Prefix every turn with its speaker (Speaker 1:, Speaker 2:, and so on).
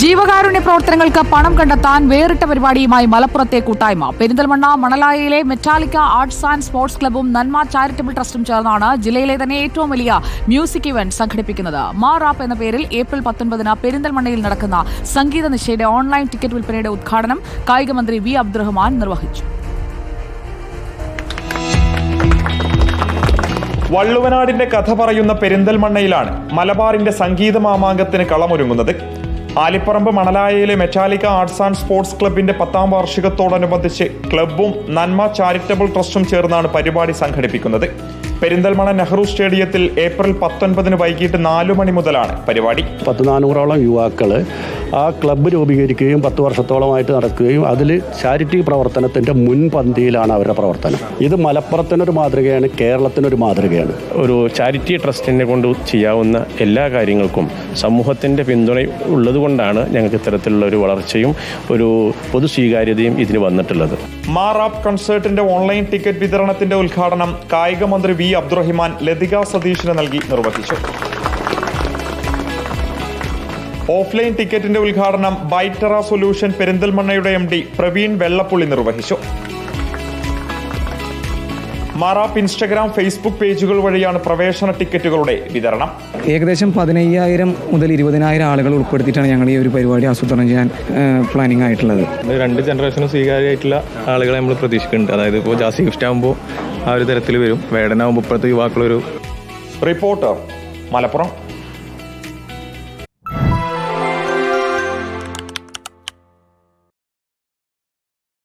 Speaker 1: ജീവകാരുണ്യ പ്രവർത്തനങ്ങൾക്ക് പണം കണ്ടെത്താൻ വേറിട്ട പരിപാടിയുമായി മലപ്പുറത്തെ കൂട്ടായ്മ. പെരിന്തൽമണ്ണ മണലായയിലെ മെറ്റാലിക്ക ആർട്സ് ആൻഡ് സ്പോർട്സ് ക്ലബ്ബും നന്മ ചാരിറ്റബിൾ ട്രസ്റ്റും ചേർന്നാണ് ജില്ലയിലെ തന്നെ ഏറ്റവും വലിയ മ്യൂസിക് ഇവന്റ് സംഘടിപ്പിക്കുന്നത്. മാർ ആപ്പ് എന്ന പേരിൽ ഏപ്രിൽ പത്തൊൻപതിന് പെരിന്തൽമണ്ണയിൽ നടക്കുന്ന സംഗീത നിശയുടെ ഓൺലൈൻ ടിക്കറ്റ് വിൽപ്പനയുടെ ഉദ്ഘാടനം കായിക മന്ത്രി വി. അബ്ദുറഹ്മാൻ നിർവഹിച്ചു.
Speaker 2: വള്ളുവനാടിന്റെ കഥ പറയുന്ന പെരിന്തൽമണ്ണയിലാണ് മലബാറിന്റെ സംഗീത മാമാങ്കത്തിന് കളമൊരുങ്ങുന്നത്. ആലിപ്പറമ്പ് മണലായയിലെ മെറ്റാലിക്ക ആർട്സ് ആൻഡ് സ്പോർട്സ് ക്ലബിന്റെ പത്താം വാർഷികത്തോടനുബന്ധിച്ച് ക്ലബ്ബും നന്മ ചാരിറ്റബിൾ ട്രസ്റ്റും ചേർന്നാണ് പരിപാടി സംഘടിപ്പിക്കുന്നത്. പെരിന്തൽമണ നെഹ്റു സ്റ്റേഡിയത്തിൽ ഏപ്രിൽ പത്തൊൻപതിന് വൈകിട്ട് നാലു മണി മുതലാണ് പരിപാടി.
Speaker 3: പത്ത് നാനൂറോളം യുവാക്കൾ ആ ക്ലബ്ബ് രൂപീകരിക്കുകയും പത്ത് വർഷത്തോളമായിട്ട് നടക്കുകയും അതിൽ ചാരിറ്റി പ്രവർത്തനത്തിന്റെ മുൻപന്തിയിലാണ് അവരുടെ പ്രവർത്തനം. ഇത് മലപ്പുറത്തിനൊരു മാതൃകയാണ് കേരളത്തിനൊരു മാതൃകയാണ്.
Speaker 4: ഒരു ചാരിറ്റി ട്രസ്റ്റിനെ കൊണ്ട് ചെയ്യാവുന്ന എല്ലാ കാര്യങ്ങൾക്കും സമൂഹത്തിന്റെ പിന്തുണ ഉള്ളതുകൊണ്ടാണ് ഞങ്ങൾക്ക് ഇത്തരത്തിലുള്ള ഒരു വളർച്ചയും ഒരു പൊതു സ്വീകാര്യതയും ഇതിന് വന്നിട്ടുള്ളത്.
Speaker 2: മാറാപ്പ് കൺസേർട്ടിന്റെ ഓൺലൈൻ ടിക്കറ്റ് വിതരണത്തിന്റെ ഉദ്ഘാടനം കായിക മന്ത്രി വി അബ്ദുറഹിമാൻ ലതിക സതീഷിന് നൽകി നിർവഹിച്ചു. ഓഫ്ലൈൻ ടിക്കറ്റിന്റെ ഉദ്ഘാടനം ബൈറ്ററ സൊല്യൂഷൻ പെരിന്തൽമണ്ണയുടെ എം ഡി പ്രവീൺ വെള്ളപ്പുള്ളി നിർവഹിച്ചു. മാറാപ്പ് ഇൻസ്റ്റഗ്രാം ഫേസ്ബുക്ക് പേജുകൾ വഴിയാണ് പ്രവേശന ടിക്കറ്റുകളുടെ വിതരണം.
Speaker 5: ഏകദേശം പതിനയ്യായിരം മുതൽ ഇരുപതിനായിരം ആളുകൾ ഉൾപ്പെടുത്തിയിട്ടാണ് ഞങ്ങൾ ഈ ഒരു പരിപാടി ആസൂത്രണം ചെയ്യാൻ പ്ലാനിംഗ് ആയിട്ടുള്ളത്.
Speaker 6: രണ്ട് ജനറേഷനും സ്വീകാര്യമായിട്ടുള്ള ആളുകളെ നമ്മൾ പ്രതീക്ഷിക്കുന്നുണ്ട്. അതായത് ഇപ്പോൾ ജാസി ഗിഫ്റ്റ് ആകുമ്പോൾ ആ ഒരു തരത്തിൽ വരും. വേടനാകുമ്പോൾ ഇപ്പോഴത്തെ യുവാക്കളൊരു
Speaker 2: റിപ്പോർട്ടർ മലപ്പുറം.